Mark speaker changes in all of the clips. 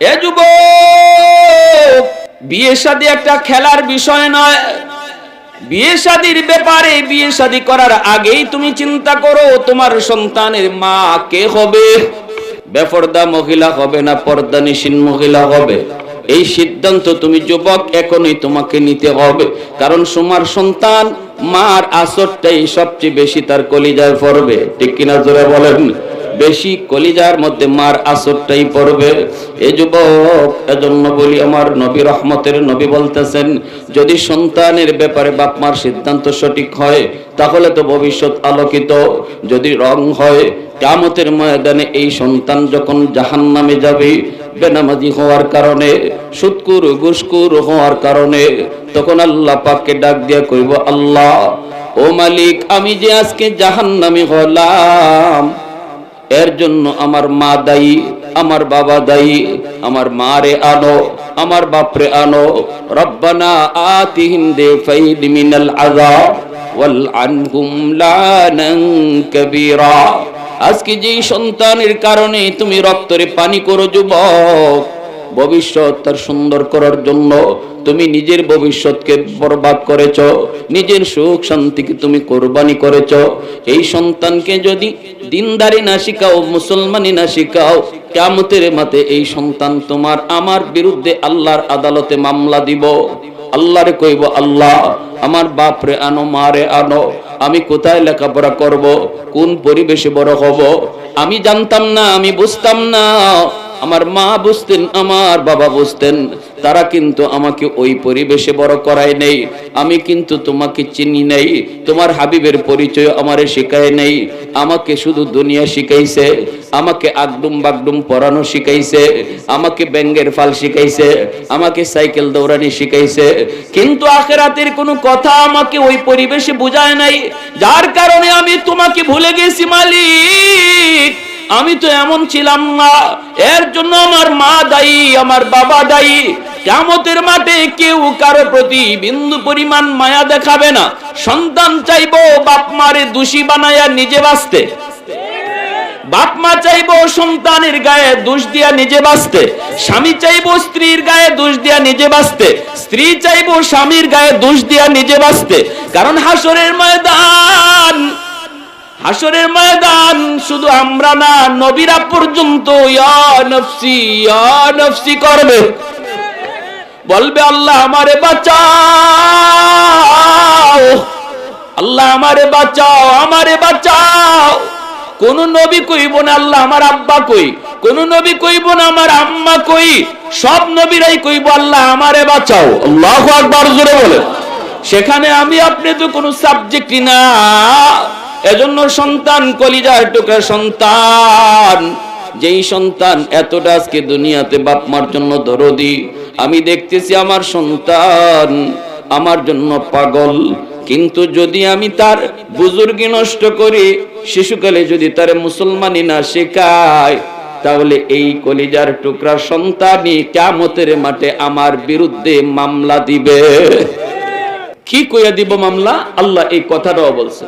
Speaker 1: এ যুব বিয়ে শাদী একটা খেলার বিষয় নয়। বিয়ে শাদীর ব্যাপারে বিয়ে শাদী করার আগেই তুমি চিন্তা করো, তোমার সন্তানের মা কে হবে? বেপর্দা মহিলা হবে না পর্দানিসীন মহিলা হবে? এই সিদ্ধান্ত তুমি যুবক, এখনই তোমাকে নিতে হবে। কারণ তোমার সন্তান, মার আসরটাই সবচেয়ে বেশি তার কলিজায় পড়বে। ঠিক কিনা জোরে বলেন? বেশি কলিজার মধ্যে মার আসরটাই পড়বে। এ যুবক, এজন্য বলি আমার নবী রহমতের নবী বলতেছেন, যদি সন্তানের ব্যাপারে বাপ মার সিদ্ধান্ত সঠিক হয়, তাহলে তো ভবিষ্যৎ আলোকিত। যদি রং হয় কামতের ময়দানে এই সন্তান যখন জাহান নামে যাবে, বেনামাজি হওয়ার কারণে, সুৎকুর, গুসকুর হওয়ার কারণে, তখন আল্লাহ পাককে ডাক দিয়া কইব, আল্লাহ, ও মালিক, আমি যে আজকে জাহান নামে হলাম এর জন্য আমার মা দায়ী, আমার বাবা দায়ী, আমার মা রে আনো, আমার বাপরে আনো। রব্বানা আতিহিন দে ফাইদ মিনাল আযাব ওয়াল আনহুম লানান কাবীরা। আজকে যেই সন্তানের কারণে তুমি রক্তরে পানি করো, যুবক ভবিষ্যৎ তার সুন্দর করার জন্য তুমি নিজের ভবিষ্যৎকে বরবাদ করেছ, নিজের সুখ শান্তিকে তুমি কোরবানি করেছ। এই সন্তানকে যদি দিনদারি না শিখাও, মুসলমানি না শিখাও কেমতের মাতে এই সন্তান তোমার, আমার বিরুদ্ধে আল্লাহর আদালতে মামলা দিব। আল্লাহরে কইব, আল্লাহ, আমার বাপরে আনো, মারে আনো, আমি কোথায় লেখাপড়া করব, কোন পরিবেশে বড় হব? আমি জানতাম না, আমি বুঝতাম না। আমার মা বুঝতেন, আমার বাবা বুঝতেন, তারা কিন্তু আমাকে ওই পরিবেশে বড় করায় নেই। আমি কিন্তু তোমাকে চিনি নেই, তোমার হাবিবের পরিচয় আমারে শেখায় নেই। আমাকে শুধু দুনিয়া শিখাইছে, আমাকে আগডুম বাগডুম পড়ানো শিখাইছে, আমাকে ব্যাঙ্গের ফাল শিখাইছে, আমাকে সাইকেল দৌড়ানি শিখাইছে। কিন্তু আখেরাতের কোনো কথা আমাকে ওই পরিবেশে বোঝায় নাই। যার কারণে আমি তোমাকে ভুলে গেছি, মালিক। আমি তো এমন ছিলাম না। এর জন্য আমার মা দায়ী, আমার বাবা দায়ী। কামতের মাঠে কেউ কারও প্রতি বিন্দু পরিমাণ মায়া দেখাবে না। সন্তান চাইব বাপ মারে দোষী বানায়া নিজে বাঁচতে। বাপ মা চাইব সন্তানের গায়ে দোষ দিয়া নিজে বাঁচতে। স্বামী চাইব স্ত্রীর গায়ে দোষ দিয়া নিজে বাঁচতে। স্ত্রী চাইব স্বামীর গায়ে দোষ দিয়া নিজে বাঁচতে। কারণ হাসরের ময়দান হাসরের ময়দান শুধু আমরা না, নবীরা পর্যন্ত নফসি করবে। বলবে, আল্লাহ আমারে বাঁচাও, আল্লাহ আমারে বাঁচাও আমারে বাঁচাও। কোন নবী কইব না, আল্লাহ আমার আব্বা কই? কোন নবী কইব না, আমার আম্মা কই? সব নবীরাই কইব, আল্লাহ আমারে বাঁচাও। আল্লাহু আকবার জোরে বলে সেখানে আমি আপনি তো কোনো সাবজেক্টই না। এজন্য সন্তান কলিজার টুকরা সন্তান। যেই সন্তান এতটা আজকে দুনিয়াতে বাপ মার জন্য দরদি, আমি দেখতেছি আমার সন্তান আমার জন্য পাগল। কিন্তু যদি আমি তার বুজুর্গি নষ্ট করি, শিশুকালে যদি তার মুসলমানি না শেখায়, তাহলে এই কলিজার টুকরা সন্তানই কামতের মাঠে আমার বিরুদ্ধে মামলা দিবে। কি কইয়া দিব মামলা? আল্লাহ এই কথাটাও বলছে।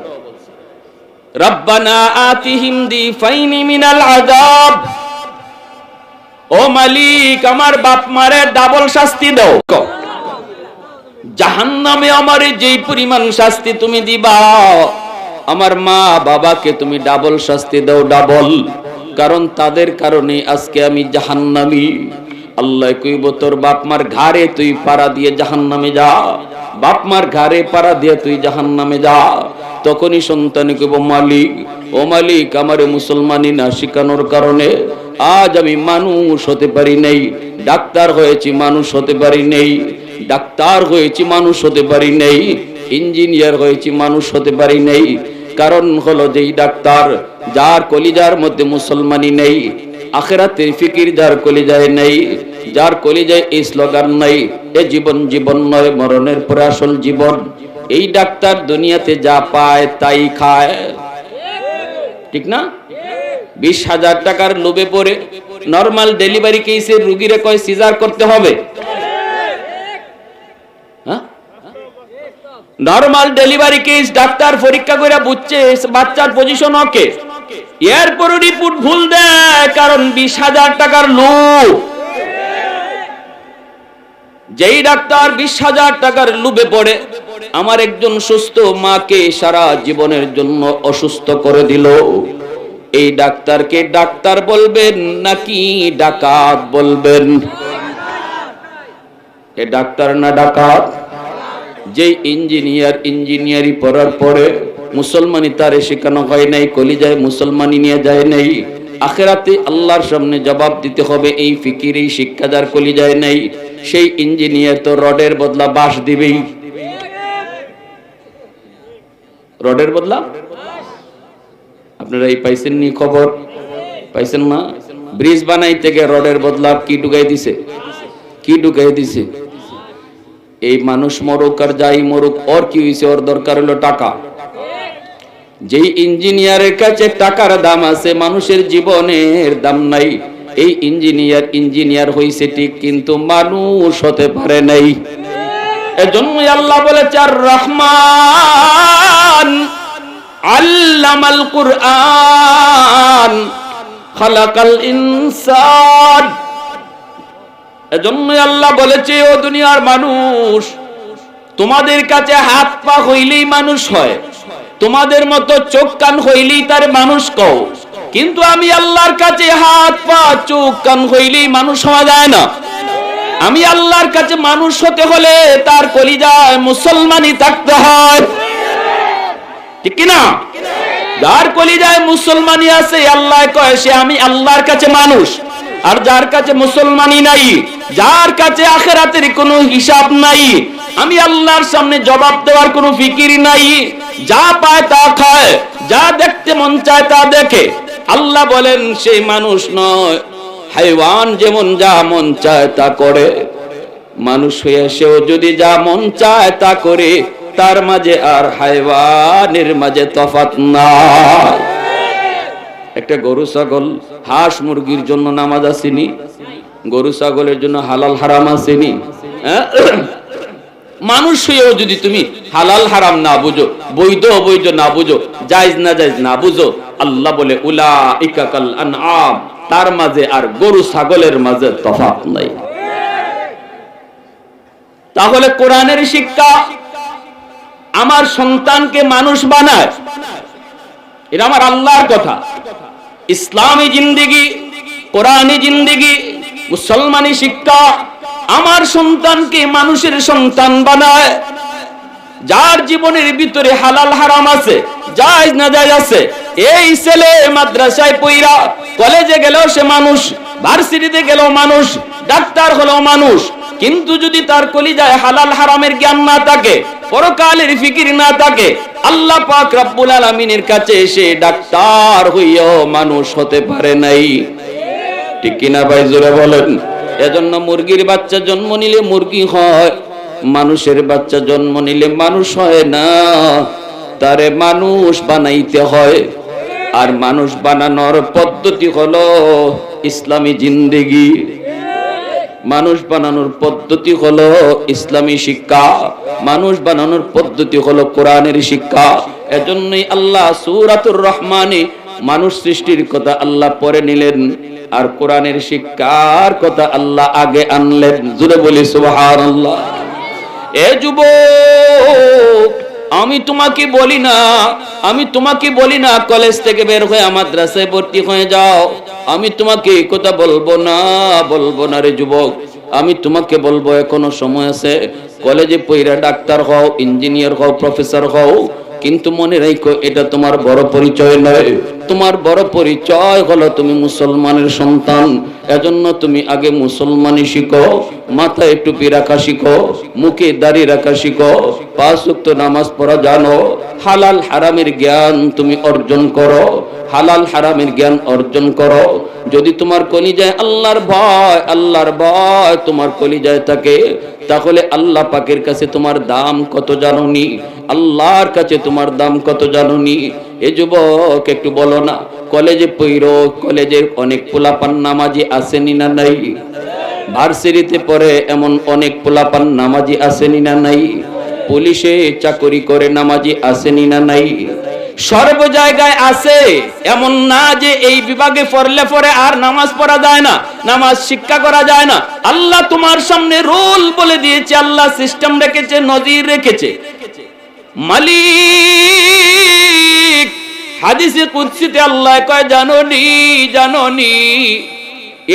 Speaker 1: রব্বানা আতিহিম দি ফাইনি মিনাল ও মালিক, আমার বাপ মারে ডাবল শাস্তি দাও। যেই পরিমাণ শাস্তি তুমি দিবা, আমার মা বাবাকে তুমি ডাবল শাস্তি দাও, ডাবল। কারণ তাদের কারণে আজকে আমি জাহান্নামি। আল্লাহ কইব, তোর বাপ মার ঘাড়ে তুই পাড়া দিয়ে জাহান্নামে যা। বাপ মার ঘাড়ে পাড়া দিয়ে তুই জাহান্নামে যা। তখনই সন্তান কইব মালিক, ও মালিক, আমারে মুসলমানি না শিখানোর কারণে আজ আমি মানুষ হতে পারি নাই, ডাক্তার হয়েছি, মানুষ হতে পারি নেই, ডাক্তার হয়েছি, মানুষ হতে পারি নেই, ইঞ্জিনিয়ার হয়েছি, মানুষ হতে পারি নেই, কারণ হলো যেই ডাক্তার, যার কলিজার মধ্যে মুসলমানি নেই, আখেরাতের ফিকির যার কলিজায় নেই, যার কলিজায় এই স্লোগান নাই, এ জীবন জীবন নয়, মরণের পরে আসল জীবন। এই ডাক্তার দুনিয়াতে যা পায় তাই খায়। ঠিক না? বিশ হাজার টাকার লোভে পড়ে নর্মাল ডেলিভারি কেসের রুগীরে কয়, সিজার করতে হবে? নর্মাল ডেলিভারি কেস ডাক্তার পরীক্ষা করে বুঝছে, বাচ্চার পজিশন ওকে। এরপরও রিপোর্ট ভুল দেয়, কারণ বিশ হাজার টাকার লোক যেই ডাক্তার বিশ হাজার টাকার লুবে পড়ে, আমার একজন সুস্থ মাকে সারা জীবনের জন্য অসুস্থ করে দিল। এই ডাক্তারকে ডাক্তার বলবেন নাকি ডাকাত বলবেন? এ ডাক্তার না ডাকাত? যে ইঞ্জিনিয়ার ইঞ্জিনিয়ারি পড়ার পরে মুসলমানি তারে শেখানো হয় নাই, কলিজায় মুসলমানি নিয়ে যায় নাই। আখেরাতে আল্লাহর সামনে জবাব দিতে হবে, এই ফিকির, এই শিক্ষা যার কলিজায় নাই। সেই ইঞ্জিনিয়ার তো রডের বদলা বাঁশ দিবেই। রডের বদলা? আপনারা এই পাইছেন নি খবর? পাইছেন না? ব্রিজ বানাইতে গিয়ে রডের বদলা কি ঢুকাই দিছে? কি ঢুকাই দিছে? এই মানুষ মরুক আর যাই মরুক, ওর কি হয়েছে ওর দরকার হলো টাকা। যেই ইঞ্জিনিয়ারের কাছে টাকার দাম আছে, মানুষের জীবনের দাম নাই। এই ইঞ্জিনিয়ার ইঞ্জিনিয়ার হইছে ঠিক, কিন্তু মানুষ হতে পারে নাই। এজন্যই আল্লাহ বলেছে আর রহমান আল্লামাল কুরআন, খালাকাল ইনসান। এজন্যই আল্লাহ বলেছে, ও দুনিয়ার মানুষ, তোমাদের কাছে হাত পা হইলেই মানুষ হয়, তোমাদের মতো চোখ কান হইলেই তার মানুষ কও। কিন্তু আমি আল্লাহর কাছে হাত, পা, চোখ, কান হইলেই মানুষ হওয়া যায় না। আমি আল্লাহর কাছে মানুষ হতে হলে তার কলিজায় মুসলমানই থাকতে হয়। ঠিক কিনা? যার কলিজায় মুসলমানই আছে, আল্লাহ কয়, সে আমি আল্লাহর কাছে মানুষ। আর যার কাছে মুসলমানই নাই, যার কাছে আখেরাতের কোনো হিসাব নাই, আমি আল্লাহর সামনে জবাব দেওয়ার কোনো ফিকির নাই। যা পায় তা খায়, যা দেখতে মন চায় তা দেখে। আল্লাহ বলেন, সেই মানুষ নয়। হাইওয়ান যেমন যা মন চায় তা করে। মানুষ হয়ে সেও যদি যা মন চায় তা করে, তার মাঝে আর হাইওয়ানের মাঝে তফাত নাই। একটা গরু ছাগল, হাঁস মুরগির জন্য নামাজ আসেনি। গরু ছাগলের জন্য হালাল হারাম আসেনি। হ্যাঁ? মানুষ হয়েও যদি তুমি হালাল, হারাম না বুঝো, বৈধ, অবৈধ না বুঝো, জায়জ, না জায়জ না বুঝো, আল্লাহ বলে উলা ইকাকাল আনআম, তার মাঝে আর গরু, ছাগলের মাঝে তফাৎ নাই। তাহলে কোরআনের শিক্ষা আমার সন্তানকে মানুষ বানায়, এটা আমার আল্লাহর কথা। ইসলামী জিন্দিগি, কোরআনী জিন্দিগি, মুসলমানি শিক্ষা আমার সন্তানকে মানুষের সন্তান বানায়। যার জীবনের ভিতরে হালাল হারাম আছে, জায়জ না জায়জ আছে, এই ছেলে মাদ্রাসায় পইরা কলেজে গেলেও সে মানুষ, ভার্সিটিতে গেলেও মানুষ, ডাক্তার হলেও মানুষ। কিন্তু যদি তার কলিজায় হালাল হারামের জ্ঞান না থাকে, পরকালের ফিকির না থাকে, আল্লাহ পাক রব্বুল আলামিনের কাছে এসে ডাক্তার হইয়াও মানুষ হতে পারে নাই। ঠিক কিনা ভাই, জোরে বলেন। এজন্য মুরগির বাচ্চা জন্ম নিলে মুরগি হয়, মানুষের বাচ্চা জন্ম নিলে মানুষ হয় না। তারে মানুষ বানাইতে হয়। আর মানুষ বানানোর পদ্ধতি হলো ইসলামী জিন্দেগি। মানুষ বানানোর পদ্ধতি হলো ইসলামী শিক্ষা। মানুষ বানানোর পদ্ধতি হলো কোরআনের শিক্ষা। এজন্যই আল্লাহ সূরাতুর রহমানে মানুষ সৃষ্টির কথা আল্লাহ পরে নিলেন আর কোরআনের শিক্ষার কথা আল্লাহ আগে আনলেন। জুড়ে বলি, সুবহানাল্লাহ। এ যুবক, আমি তোমাকে বলি না, আমি তোমাকে বলি না, কলেজ থেকে বের হয়ে মাদ্রাসায় ভর্তি হয়ে যাও। আমি তোমাকে কথা বলব না বলব না রে যুবক। আমি তোমাকে বলব, এখনও সময় আছে। কলেজে পইরা ডাক্তার হও, ইঞ্জিনিয়ার হও, প্রফেসর হও। কিন্তু মনে রাখো এটা তোমার বড় পরিচয় নয়। তোমার বড় পরিচয় হলো তুমি মুসলমানের সন্তান। এজন্য তুমি আগে মুসলমানি শিখো মাথায় টুপি রাখা শিখো মুখে দাড়ি রাখা শিখো পাঁচ ওয়াক্ত নামাজ পড়া জানো। হালাল হারামের জ্ঞান তুমি অর্জন করো হালাল হারামের জ্ঞান অর্জন করো। যদি তোমার কলিজায় আল্লাহর ভয় আল্লাহর ভয় তোমার কলিজায় থাকে তাহলে আল্লাহ পাকের কাছে তোমার দাম কত জানোনি? আল্লাহর কাছে তোমার দাম কত জানোনি? এ যুবক, একটু বলো না, কলেজে পইরো কলেজের অনেক পোলাপান নামাজি আসেনি না নাই? ভার্সিটিতে পড়ে এমন অনেক পোলাপান নামাজি আসেনি না নাই? পুলিশে চাকরি করে নামাজি আসেনি না নাই? সর্ব জায়গায় আছে। এমন না যে এই বিভাগে পড়লে পরে আর নামাজ পড়া যায় না, নামাজ শিক্ষা করা যায় না। আল্লাহ তোমার সামনে রোল বলে দিয়েছে, আল্লাহ সিস্টেম রেখেছে, নজির রেখেছে। মালিক, হাদিসে কুৎসিতে আল্লাহ কয়, জাননি জাননি,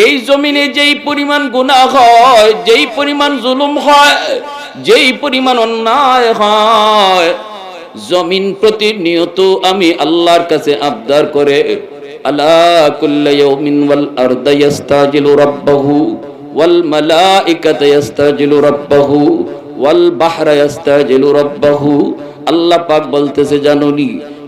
Speaker 1: এই জমিনে যেই পরিমাণ গুনাহ হয়, যেই পরিমাণ জুলুম হয়, যেই পরিমাণ অন্যায় হয় জমিন প্রতিনিয়ত আমি আল্লাহর কাছে আবদার করে, আলা কুল্লা ইয়াউমিন ওয়াল আরদা ওয়াল ওয়াল বলতেছে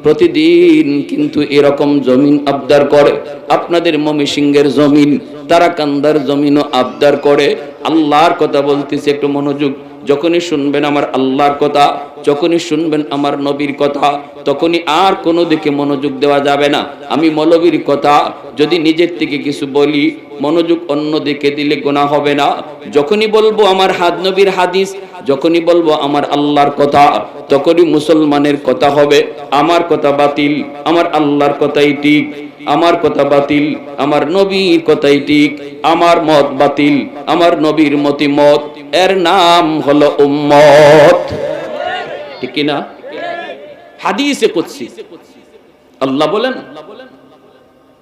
Speaker 1: প্রতিদিন কিন্তু এরকম জমিন আবদার করে। আপনাদের মমিসিংহের জমিন তারা কান্দার জমিনও আবদার করে। আল্লাহর কথা বলতেছে, একটু মনোযোগ যখনই শুনবেন আমার আল্লাহর কথা, যখনই শুনবেন আমার নবীর কথা, তখনই আর কোনো দিকে মনোযোগ দেওয়া যাবে না। আমি মৌলবীর কথা যদি নিজের থেকে কিছু বলি, মনোযোগ অন্য দিকে দিলে গোনা হবে না। যখনই বলব আমার হাত নবীর হাদিস, যখনই বলব আমার আল্লাহর কথা, তখনই মুসলমানের কথা হবে। আমার কথা বাতিল, আমার আল্লাহর কথাই ঠিক। আমার কথা বাতিল, আমার নবীর কথাই ঠিক। আমার মত বাতিল, আমার নবীর মতি মত। এর নাম হলো উম্মত। ঠিক না হাদিসে কুদসি। আল্লাহ বলেন,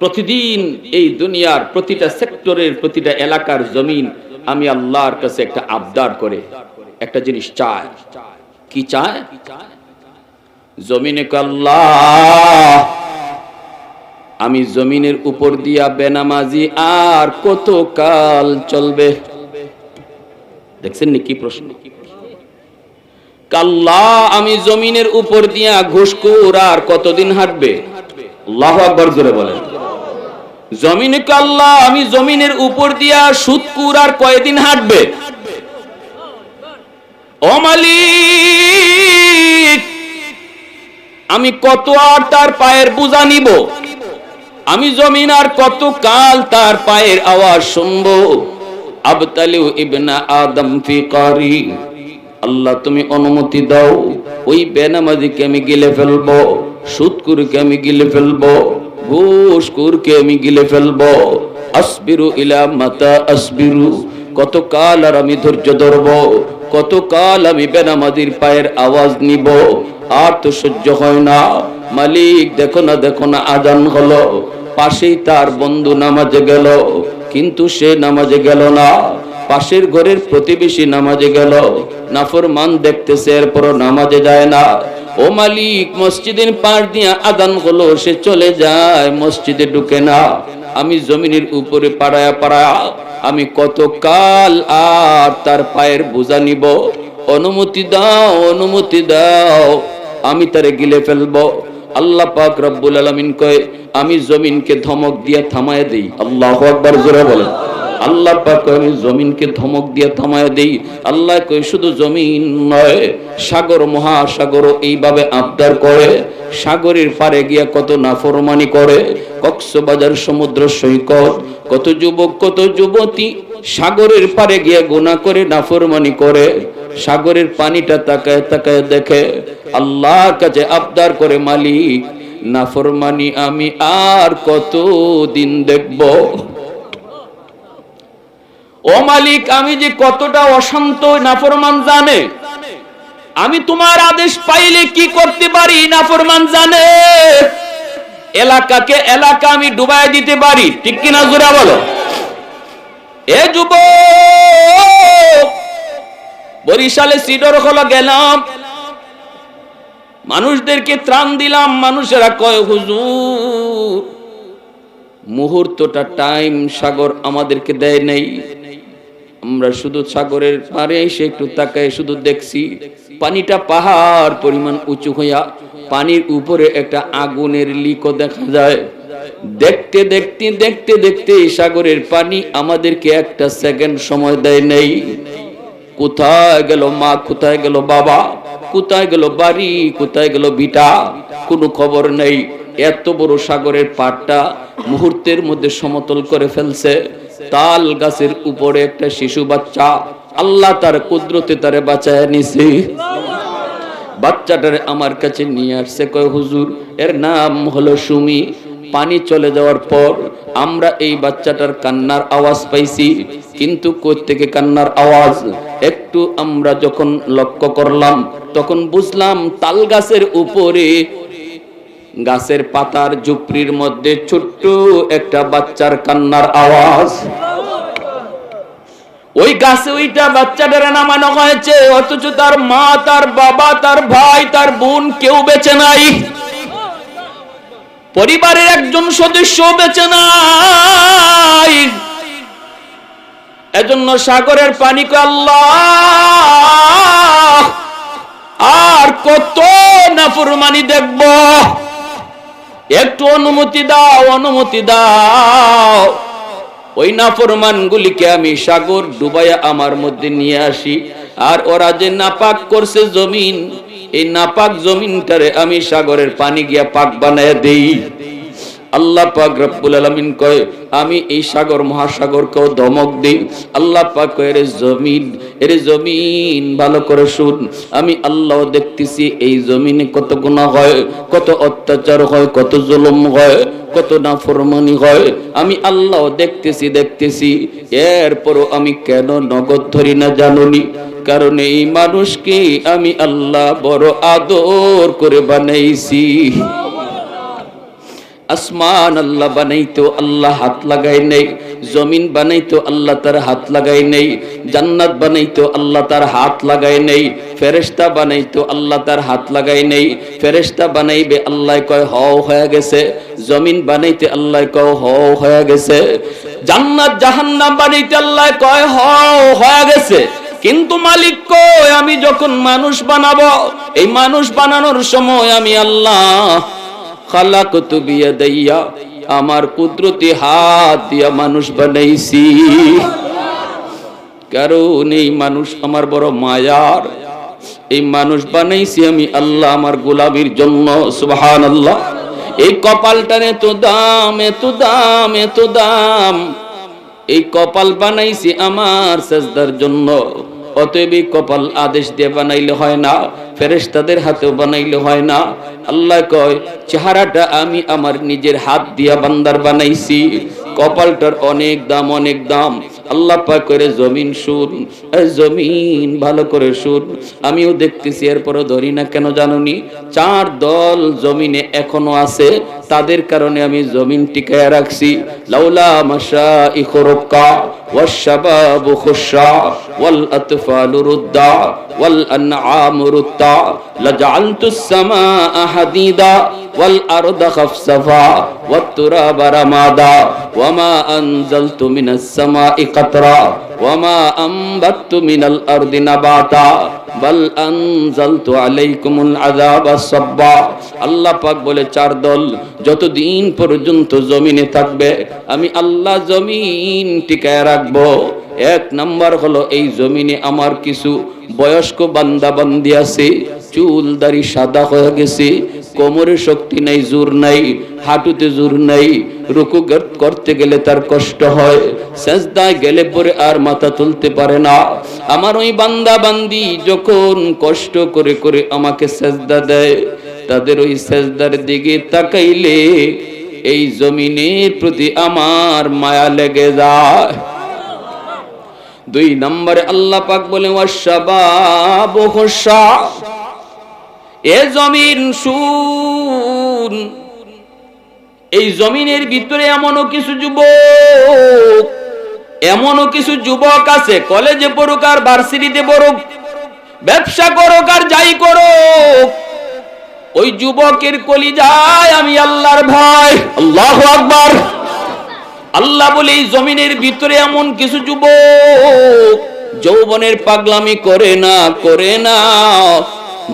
Speaker 1: প্রতিদিন এই দুনিয়ার প্রতিটা সেক্টরের প্রতিটা এলাকার জমিন আমি আল্লাহর কাছে একটা আবদার করে, একটা জিনিস চায় কি চায় জমিনে আল্লাহ, আমি জমিনের উপর দিয়া বেনামাজি আর কত কাল চলবে? দেখছেন নি কি প্রশ্ন? কাল্লা, আমি জমিনের উপর দিয়া ঘুষকুর আর কতদিন হাঁটবে? আল্লাহ আকবর জোরে বলেন। জমিনে কাল্লা, আমি জমিনের উপর দিয়া সুদকুর আর কয়দিন হাঁটবে? ও মালিক, আমি কত আর তার পায়ের বোঝা নিব? আমি জমিন আর কত কাল তার পায়ের আওয়াজ শুনব? আবতালিউ ইবনা আদম ফি কারি। আল্লাহ, তুমি অনুমতি দাও, ওই বেনামাজিকে আমি গিলে ফেলব সুদকুরকে আমি গিলে ফেলব ঘুষকুরকে আমি গিলে ফেলব। আসবিরু ইলা মাতা আসবিরু কত কাল আর আমি ধৈর্য ধরবো কত কাল আমি বেনামাজির পায়ের আওয়াজ নিব, আর তো সহ্য হয় না। মালিক, দেখো না দেখো না, আজান হলো, পাশেই তার বন্ধু নামাজে গেল। কিন্তু সে নামাজে গেল না। পাশের ঘরের প্রতিবেশী নামাজে গেল। নাফরমান দেখতেছে, এরপরও নামাজে যায় না। ও মালিক, মসজিদের পাশ দিয়ে আদান হলো, সে চলে যায়, মসজিদে ঢুকে না। আমি জমিনের উপরে পাড়ায়া পাড়ায়া, আমি কত কাল আর তার পায়ের বোঝা নিব। অনুমতি দাও অনুমতি দাও, আমি তারে গিলে ফেলব। আল্লাহ পাক রব্বুল আলামিন কয়, আমি জমিনকে ধমক দিয়ে থামায় দেই। আল্লাহু আকবার জোরে বলেন। আল্লাহ পাক আমি জমিনকে ধমক দিয়ে থামায় দেই। আল্লাহ কয়, শুধু জমিন নয়, সাগর, মহাসাগর এইভাবে আবদার করে। সাগরের পারে গিয়া কত নাফরমানি করে, কক্সবাজার সমুদ্র সৈকত, কত যুবক, কত যুবতী সাগরের পারে গিয়া গুনাহ করে, নাফরমানি করে। সাগরের পানিটা তাকায় তাকায় দেখে আল্লাহর কাছে আবদার করে, মালিক নাফরমানি আমি আর কত দিন দেখব? ও মালিক, আমি যে কতটা অশান্ত, নাফরমান জানে। আমি তোমার আদেশ পাইলে কি করতে পারি, নাফরমান জানে। এলাকাকে এলাকা আমি ডুবাই দিতে পারি, ঠিক কিনা জোরা বলো? এ যুবক বরিশালে সিডর হলো গেলাম। মানুষদেরকে ত্রাণ দিলাম, মানুষেরা কয়, হুজুর, মুহূর্তটা টাইম সাগর আমাদেরকে দেয় নেই। আমরা শুধু সাগরের পারে এসে একটু তাকায় শুধু দেখছি, পানিটা পাহাড় পরিমাণ উঁচু হইয়া পানির উপরে একটা আগুনের লিকো দেখা যায়। দেখতে দেখতে দেখতে দেখতে সাগরের পানি আমাদেরকে একটা সেকেন্ড সময় দেয় নেই। কোথায় গেল মা, কোথায় গেল বাবা, কোথায় গেল বাড়ি, কোথায় গেল বিটা? কোনো খবর নেই। এত বড় সাগরের পাটটা মুহূর্তের মধ্যে সমতল করে ফেলছে। তাল গাছের উপরে একটা শিশু বাচ্চা, আল্লাহ তার কুদরতে তারে বাঁচায় নিছে। বাচ্চাটারে আমার কাছে নিয়ে আসছে। কয়, হুজুর, এর নাম হলো সুমি। পানি চলে যাওয়ার পর আমরা এই বাচ্চাটার কান্নার আওয়াজ পাইছি। কিন্তু থেকে কান্নার আওয়াজ? একটু আমরা যখন লক্ষ্য করলাম, তখন বুঝলাম তাল গাছের উপরে গাছের পাতার ঝুপড়ির মধ্যে ছোট্ট একটা বাচ্চার কান্নার আওয়াজ। ওই গাছে ওইটা বাচ্চাটার নামানো হয়েছে, অথচ তার মা, তার বাবা, তার ভাই, তার বোন কেউ বেঁচে নাই। পরিবারের একজন সদস্য বেঁচে নাই। এজন্য সাগরের পানি আল্লাহ আর কত নাফরমানি দেখব? একটু অনুমতি দাও অনুমতি দাও। ওই নাফরমান গুলিকে আমি সাগর ডুবাইয়া আমার মধ্যে নিয়ে আসি। আর ওরা যে নাপাক করছে জমিন এই নাপাক জমিনটারে আমি সাগরের পানি গিয়া পাক বানায় দেই। আল্লাহ পাক রব্বুল আলামিন কয়, আমি এই সাগর মহাসাগরকেও ধমক দেই। আল্লাহ পাক কয় রে জমিন, এর জমিন, ভালো করে শুন। আমি আল্লাহ দেখতেছি এই জমিনে কত গুনাহ হয়, কত অত্যাচার হয়, কত জুলুম হয়, কত নাফরমানি হয়। আমি আল্লাহ দেখতেছি দেখতেছি। এরপরও আমি কেন নগদ ধরি না জানুনি? কারণ এই মানুষকে আমি আল্লাহ বড় আদর করে বানাইছি। আসমান আল্লাহ বানাইতো, আল্লাহ হাত লাগাই নেই। জমিন বানাইতো, আল্লাহ তার হাত লাগাই নেই। জান্নাত বানাইতো, আল্লাহ তার হাত লাগাই নেই। ফেরেস্তা বানাইতো, আল্লাহ তার হাত লাগাই নেই। ফেরেশতা বানাইবে, আল্লাহ কয়, হও, হয়ে গেছে। জমিন বানাইতে, আল্লাহ কয়, হও, হয়ে গেছে। জান্নাত জাহান্নাম বানাইতে, আল্লাহ কয়, হও, হয়ে গেছে। কিন্তু মালিক কয় আমি যখন মানুষ বানাবো, এই মানুষ বানানোর সময় আমি আল্লাহ খালাকতু বিয়াদাইয়া আমার কুদরতি হাত দিয়া মানুষ বানাইছি। কারণ এই মানুষ আমার বড় মায়ার। এই মানুষ বানাইছি আমি আল্লাহ আমার গোলামির জন্য সুবহান আল্লাহ এই কপালটার এত দাম এত দাম এত দাম। এই কপাল বানাইছি আমার সেজদার জন্য। অতএব কপাল আদেশ দিয়ে বানাইলে হয় না ফেরেস্তাদের হাতেও বানাইলে হয় না। আল্লাহ কয়, চেহারাটা আমি আমার নিজের হাত দিয়া বান্দার বানাইছি। কপালটার অনেক দাম অনেক দাম। আল্লাহ পাক করে জমিন শুন এ জমিন ভালো করে শুন আমিও দেখতেছি এরপরও ধরি না কেন জানুনি চার দল জমিনে এখনো আছে তাদের কারণে আমি জমিন টিকায় রাখছি লাউলা মাশা ইখরুকা والشباب خشع والأطفال ردا والأنعام رتا لجعلت السماء حديدا ওয়াল আরদা খাফসাফা ওয়াত তুরাব রামাদা ওয়া মা আনজালতু মিনাস সামাই কাতরা ওয়া মা আমবাতু মিনাল আরদি নাবাতা, বাল আনজালতু সাব্বা। আল্লাহ পাক বলে, চার দল, যতদিন পর্যন্ত জমিনে থাকবে, আমি আল্লাহ জমিন টিকায় রাখব। এক নাম্বার হলো, এই জমিনে আমার কিছু বয়স্ক বান্দা বান্দি আছে চুল দাড়ি সাদা হয়ে গেছে কোমরে শক্তি নাই, জোর নাই, হাঁটুতে জোর নাই, রুকু করতে গেলে তার কষ্ট হয়, সেজদায় গেলে পরে আর মাথা তুলতে পারে না। আমার ওই বান্দা বান্দি যখন কষ্ট করে করে আমাকে সেজদা দেয়, তাদের ওই সেজদার দিকে তাকাইলে এই জমিনের প্রতি আমার মায়া লেগে যায়। দুই নম্বরে আল্লাহ পাক বলে ওয়াশাবাবু খুশা এ জমিন শুন এই জমিনের ভিতরে এমনও কিছু যুবক, এমনও কিছু যুবক আছে, কলেজে পড়ুক আর ভার্সিটিতে পড়ুক, ব্যবসা করুক আর যাই করুক। ওই যুবকের কলি যায় আমি আল্লাহর ভাই আল্লাহ আকবার। আল্লাহ বলে, এই জমিনের ভিতরে এমন কিছু যুবক, যৌবনের পাগলামি করে না করে না।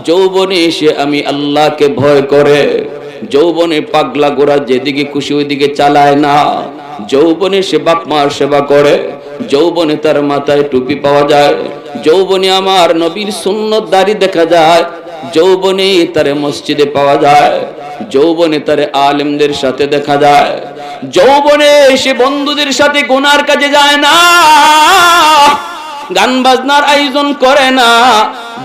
Speaker 1: যৌবনে এসে আমি আল্লাহকে ভয় করে। যৌবনে পাগলা গোড়া যেদিকে খুশি ওইদিকে চালায় না। যৌবনে সে বাপ মার সেবা করে। যৌবনে তার মাথায় টুপি পাওয়া যায়। যৌবনে আমার নবীর সুন্নত দাড়ি দেখা যায়। যৌবনে তারে মসজিদে পাওয়া যায়। যৌবনে তারে আলেমদের সাথে দেখা যায়। যৌবনে সে বন্ধুদের সাথে গুনার কাজে যায় না। গান বাজনার আয়োজন করে না,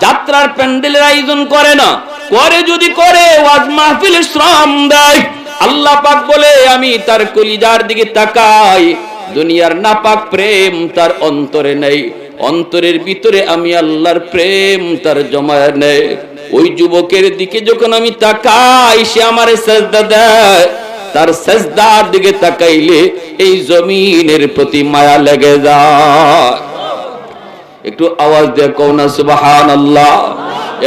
Speaker 1: যাত্রার প্যান্ডেলের আয়োজন করে না। করে যদি করে, ওয়াজ মাহফিলে শ্রম দেয়। আল্লাহ পাক বলে, আমি তার কলিজার দিকে তাকাই। দুনিয়ার নাপাক প্রেম তার অন্তরে নেই। অন্তরের ভিতরে আমি আল্লাহর প্রেম তার জমায় নেই। ওই যুবকের দিকে যখন আমি তাকাই, সে আমারে সেজদা দেয়। তার সেজদার দিকে তাকাইলে এই জমিনের প্রতি মায়া লেগে যায়। একটু আওয়াজ দিয়ে, কও না সুবাহান আল্লাহ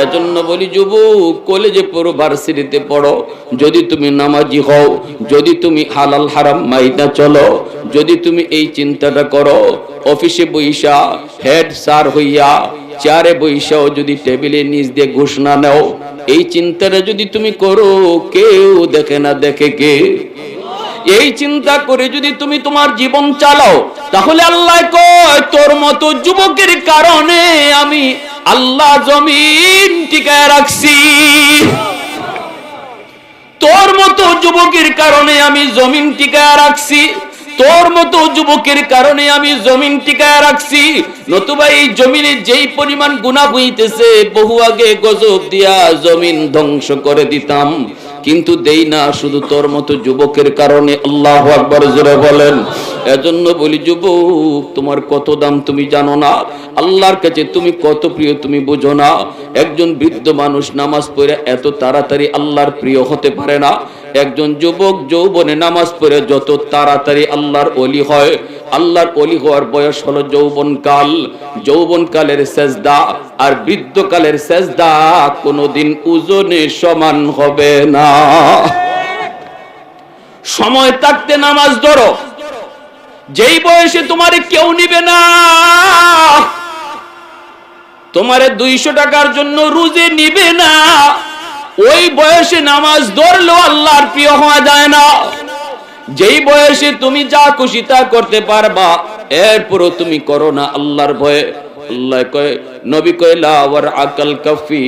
Speaker 1: এজন্য বলি, যুবক, কলেজে পড়ো, ভার্সিটিতে পড়ো। যদি তুমি নামাজি হও, যদি তুমি হালাল হারাম মাইনা চলো, যদি তুমি এই চিন্তাটা করো, অফিসে বইসা, হেড স্যার হইয়া, চেয়ারে বইসাও, যদি টেবিলে নিচ দিয়ে ঘোষণা নেও, এই চিন্তাটা যদি তুমি করো, কেউ দেখে না দেখে কে? এই চিন্তা করে যদি তুমি তোমার জীবন চালাও, তাহলে আল্লাহ কয়, তোর মতো যুবকের কারণে আমি আল্লাহ জমিন টিকায় রাখছি। তোর মতো যুবকের কারণে আমি জমিন টিকায় রাখছি। তোর মতো যুবকের কারণে আমি জমিন টিকায় রাখছি। নতুবা এই জমিনে যেই পরিমাণ গুণা হইতেছে, বহু আগে গজব দিয়া জমিন ধ্বংস করে দিতাম। কিন্তু দেই না, শুধু তোর মতো যুবকের কারণে আল্লাহ আকবর জোরে বলেন। এজন্য বলি, যুবক, তোমার কত দাম তুমি জানো না? আল্লাহর কাছে তুমি কত প্রিয় তুমি বুঝো না? একজন বৃদ্ধ মানুষ নামাজ পড়ে এত তাড়াতাড়ি আল্লাহর প্রিয় হতে পারে না? একজন যুবক যৌবনে নামাজ পড়ে, যত তাড়াতাড়ি আল্লাহর অলি হয়, আল্লাহর অলি হওয়ার বয়স হলো যৌবন কাল যৌবন কালের সেজদা আর বৃদ্ধকালের সেজদা কোনোদিন ওজনে সমান হবে না। সময় থাকতে নামাজ ধরো। যেই বয়সে তোমারে কেউ নিবে না, তোমারে দুইশো টাকার জন্য রুজে নিবে না। ওই বয়সে নামাজ ধরলেও আল্লাহর প্রিয় হওয়া যায় না। যেই বয়সে তুমি যা খুশি তা করতে পারবা, এরপরও তুমি করো না আল্লাহর ভয়ে। আল্লাহ কয়, নবী কয়লা ওয়ার আকাল কাফি।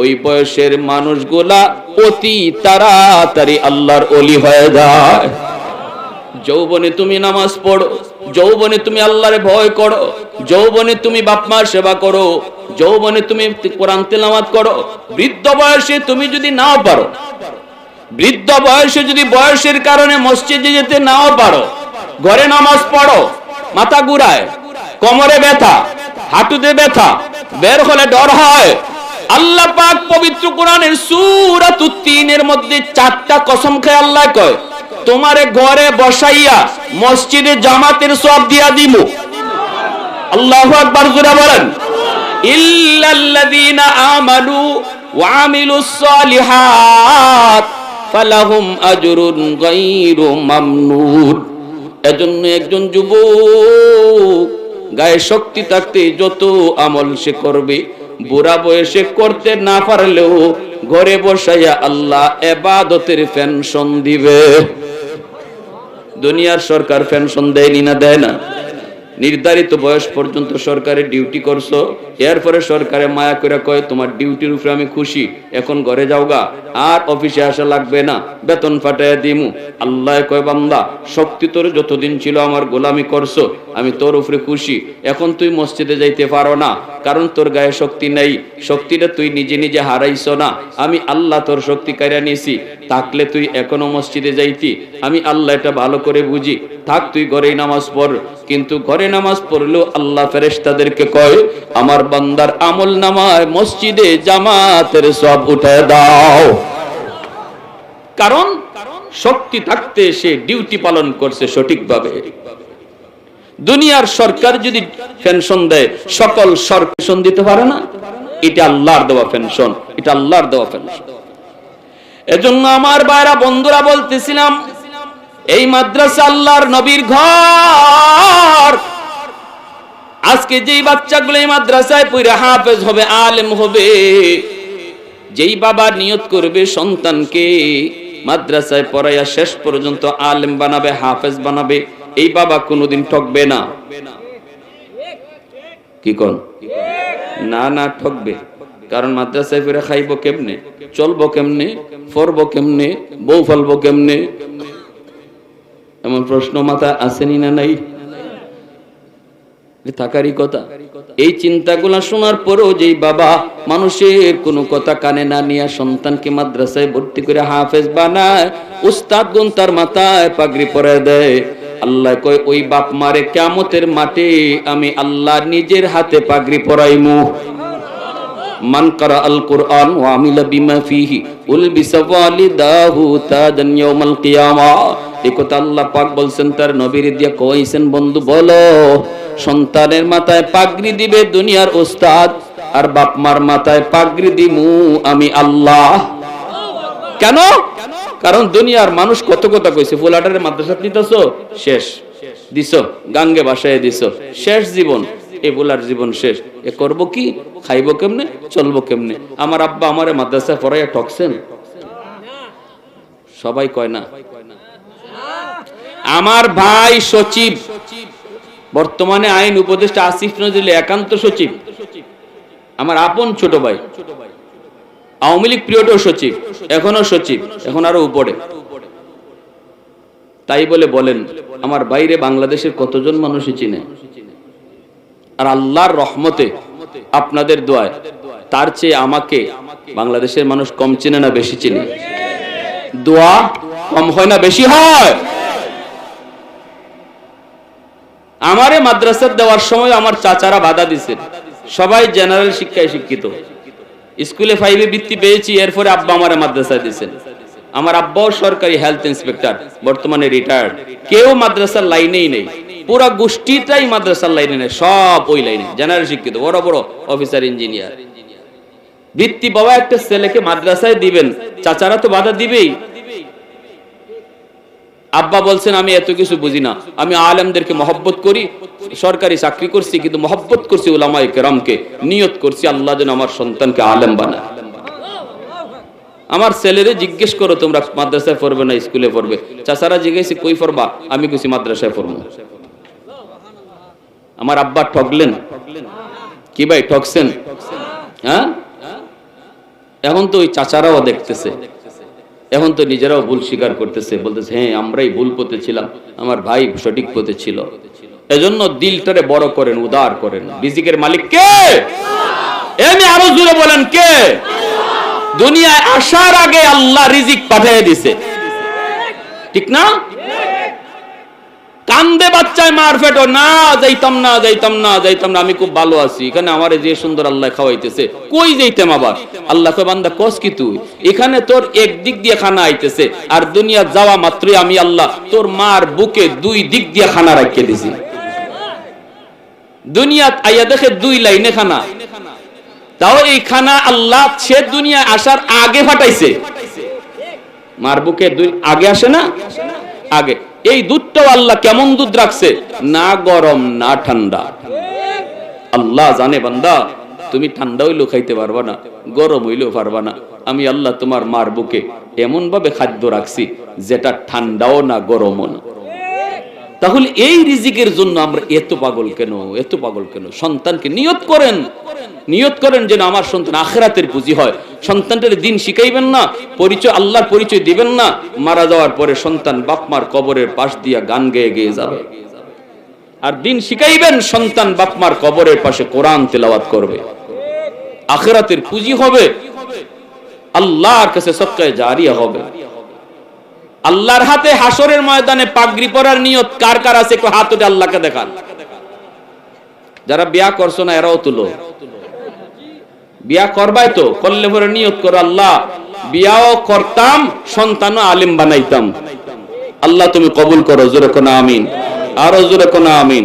Speaker 1: ওই বয়সের মানুষগুলা অতি তাড়াতাড়ি আল্লাহর অলি হয়ে যায়। যৌবনে তুমি নামাজ পড়ো, যৌবনে তুমি আল্লাহরে ভয় করো। যৌবনে তুমি বাপমার সেবা করো, যৌবনে তুমি কোরআন তেলাওয়াত করো, বৃদ্ধ বয়সে তুমি যদি নাও পারো, বৃদ্ধ বয়সে যদি বয়সের কারণে মসজিদে যেতে নাও পারো, ঘরে নামাজ পড়ো, মাথা ঘুরায়, কোমরে ব্যথা, হাঁটুতে ব্যথা, বের হলে ডর হয়, আল্লাহ পাক পবিত্র কোরআনের সূরাতুত তিনের মধ্যে চারটা কসম খায় আল্লাহ কয়, তোমারে ঘরে বসাইয়া মসজিদে জামাতের সব দিয়া দিমু। আল্লাহু আকবার জোরে বলেন। ইল্লাল্লাযীনা আমানু ওয়া আমিলুস সালিহাত ফালাহুম আজরুন গায়রু মামনুন। এজন্য একজন যুবক গায়ে শক্তি থাকতে যত আমল সে করবে, বুড়া বয়সে করতে না পারলেও ঘরে বসাইয়া আল্লাহ এবাদতের পেনশন দিবে। দুনিয়ার সরকার পেনশন দেয়নি না দেয় না? নির্ধারিত বয়স পর্যন্ত সরকারের ডিউটি করছ, এরপরে সরকারে মায়া করে কয়, তোমার ডিউটির উপরে আমি খুশি, এখন ঘরে যাওগা, আর অফিসে আসা লাগবে না, বেতন ফাটাইয়া দিমু। আল্লাহ কয়, বান্দা, শক্তি তোর যতদিন ছিল আমার গোলামি করছ আমি তোর উপরে খুশি। এখন তুই মসজিদে যাইতে পারো না, কারণ তোর গায়ে শক্তি নেই। শক্তিটা তুই নিজে নিজে হারাইছ না। আমি আল্লাহ তোর শক্তি কাইরা নিয়েছি। থাকলে তুই এখনও মসজিদে যাইতি। আমি আল্লাহ এটা ভালো করে বুঝি। থাক, তুই ঘরেই নামাজ পড়। কিন্তু ঘরে নামাজ পড়লেও আল্লাহ ফেরেশতাদেরকে কয়, আমার বান্দার আমল নামায় মসজিদে জামাতের সব উঠে দাও। কারণ শক্তি থাকতে সে ডিউটি পালন করছে সঠিকভাবে। দুনিয়ার সরকার যদি পেনশন দেয়, সকল সরকার দিতে পারে না? এটা আল্লাহর দেওয়া পেনশন এটা আল্লাহর দেওয়া পেনশন এজন্য আমার বাইরা বন্ধুরা বলতেছিলাম, এই মাদ্রাসা আল্লাহর নবীর ঘর। আজকে যেই বাচ্চাগুলো এই মাদ্রাসায় পড়ে হাফেজ হবে, আলেম হবে, যেই বাবা নিয়ত করবে সন্তানকে মাদ্রাসায় পড়াইয়া শেষ পর্যন্ত আলেম বানাবে, হাফেজ বানাবে এই বাবা কোনোদিন ঠকবে না। কি কোন? না না, ঠকবে। কারণ মাদ্রাসায় ফিরে খাইব কেমনে? চলবো কেমনে? পড়ব কেমনে? বউ ফেলব কেমনে? এমন প্রশ্ন মাথা আসেনি না নাই? থাকারই কথা। এই চিন্তাগুলো শোনার পরেও যেই বাবা মানুষের কোনো কথা কানে না নিয়ে সন্তানকে মাদ্রাসায় ভর্তি করে হাফেজ বানায়, উস্তাদ গুন তার মাথায় পাগড়ি পরে দেয়। আল্লাহ কয়, ওই বাপ মারে কেমতের মাঠে আমি আল্লাহ নিজের হাতে পাগড়ি পরাইমু। মান করা আল কোরআন, ওয়া আমিলা বিমা ফিহি উলবিসা ওয়ালিদাহু তাজান ইয়াউমাল কিয়ামা। কথা আল্লাহ পাক বলছেন, তার নবীর দিয়া কইছেন, বন্ধু, বলো, সন্তানের মাথায় পাগড়ি দিবে দুনিয়ার ওস্তাদ, আর বাপ মার মাথায় পাগড়ি দিমু আমি আল্লাহ। কেন? কারণ দুনিয়ার মানুষ কত কথা কইছে ফুলাটারে মাদ্রাসা নিতেছো? শেষ। দিছো? গাঙ্গে বাসায় দিছো। শেষ জীবন। এই বুলার জীবন শেষ। এ করব কি? খাইব কেমনে? চলবো কেমনে? আমার আব্বা আমারে মাদ্রাসা পড়াইয়া ঠকছেন? সবাই কয় না। আমার ভাই সচিব। বর্তমানে আইন উপদেষ্টা আসিফ নজরুল একান্ত সচিব। আমার আপন ছোট ভাই। আওয়ামী লীগ পিরিয়ডেও সচিব, এখনও সচিব, এখন আরও উপরে। তাই বলে বলেন, আমার বাইরে বাংলাদেশের কতজন মানুষই চিনে? আর আল্লাহর রহমতে আপনাদের দোয়ায়, তার চেয়ে আমাকে বাংলাদেশের মানুষ কম চিনে না বেশি চিনে। দোয়া কম হয় না বেশি হয়। আমারে মাদ্রাসা দেওয়ার সময় আমার চাচারা বাধা দিছেন সবাই জেনারেল শিক্ষায় শিক্ষিত। স্কুলে ফাইভে বৃত্তি পেয়েছি, এরপরে আব্বা আমার মাদ্রাসায় দিয়েছেন। আমার আব্বাও সরকারি হেলথ ইন্সপেক্টর বর্তমানে রিটায়ার্ড কেউ মাদ্রাসার লাইনেই নেই। পুরো গোষ্ঠীটাই মাদ্রাসার লাইনে নেই, সব ওই লাইনে জেনারেল শিক্ষিত, বড় বড় অফিসার ইঞ্জিনিয়ার বৃত্তি বাবা একটা ছেলেকে মাদ্রাসায় দিবেন, চাচারা তো বাধা দিবেই। আব্বা বলছেন, আমি এত কিছু বুঝি না। আমি আলেমদেরকে মহব্বত করি, সরকারি চাকরি করছি, কিন্তু মহব্বত করছি ওলামাই কেরামকে। নিয়ত করছি, আল্লাহ যেন আমার সন্তানকে আলেম বানায়। আমার ছেলেরে জিজ্ঞেস করো, তোমরা মাদ্রাসায় পড়বে না, স্কুলে পড়বে? চাচারা জিজ্ঞেসি, কই পড়বা? আমি কইছি, মাদ্রাসায় পড়ব। আমার আব্বা ঠকলেন কি ভাই ঠকছেন হ্যাঁ? এখন তো ওই চাচারাও দেখতেছে। এখন তো নিজেরাও ভুল স্বীকার করতেছে, বলতেছে হ্যাঁ আমরাই ভুল পথে ছিলাম, আমার ভাই সঠিক পথে ছিল। এজন্য দিলটারে বড় করেন, উদার করেন। রিজিকের মালিক কে? এমনি আরও জুড়ে বলেন, কে? দুনিয়ায় আসার আগে আল্লাহ রিজিক পাঠিয়ে দিছে। ঠিক না? কান্দে বাচ্চায় মার ফেটো, না, যাইতাম না যাইতাম না যাইতাম না, আমি খুব ভালো আছি। এখানে আমারে যে সুন্দর আল্লাহ খাওয়াইতেছে, কই যাইতাম আবার? আল্লাহ কয়, বান্দা, কস কি তুই? এখানে তোর একদিক দিয়ে খানা আইতেছে, আর দুনিয়া যাওয়া মাত্রই আমি আল্লাহ তোর মার বুকে দুই দিক দিয়ে খানা রাখিয়ে দিছি। দুনিয়াত আইয়া দেখে দুই লাইনে খানা। তাও এই খানা আল্লাহ সে দুনিয়া আসার আগে ফাটাইছে। মার বুকে দুই আগে আসে না? আগে। এই দুধটাও আল্লাহ কেমন দুধ রাখছে? না গরম, না ঠান্ডা। আল্লাহ জানে বান্দা, তুমি ঠান্ডা হইলেও খাইতে পারবা না, গরম হইলেও পারবা না। আমি আল্লাহ তোমার মার বুকে এমন ভাবে খাদ্য রাখছি, যেটা ঠান্ডাও না গরমও না। তাহলে এই রিজিকের জন্য আমরা এত পাগল কেন? এত পাগল কেন? সন্তানকে নিয়ত করেন। নিয়ত করেন যেন আমার সন্তান আখরাতের পুঁজি হয়। সন্তানটার দিন শিখাইবেন না, পরিচয়, আল্লাহর পরিচয় দিবেন না, মারা যাওয়ার পরে সন্তান বাপমার কবরের পাশ দিয়া গান গেয়ে গেয়ে যাবে। আর দিন শিখাইবেন, সন্তান বাপমার কবরের পাশে কোরআন তেলাওয়াত করবে। আখরাতের পুঁজি হবে। আল্লাহর কাছে সবচেয়ে জারিয়া হবে। আল্লাহর হাতে হাসরের ময়দানে পাগড়ি পরার নিয়ত কার কার আছে হাত উঠে আল্লাহকে দেখান। যারা বিয়া করছ না, এরাও তুলো বিয়া করবাই তো, করলে পরে নিয়ত করো আল্লাহ। বিয়াও করতাম, সন্তানও আলিম বানাইতাম। আল্লাহ তুমি কবুল করো, জোরে কোনো আমিন। আরও জোরে কোনো আমিন।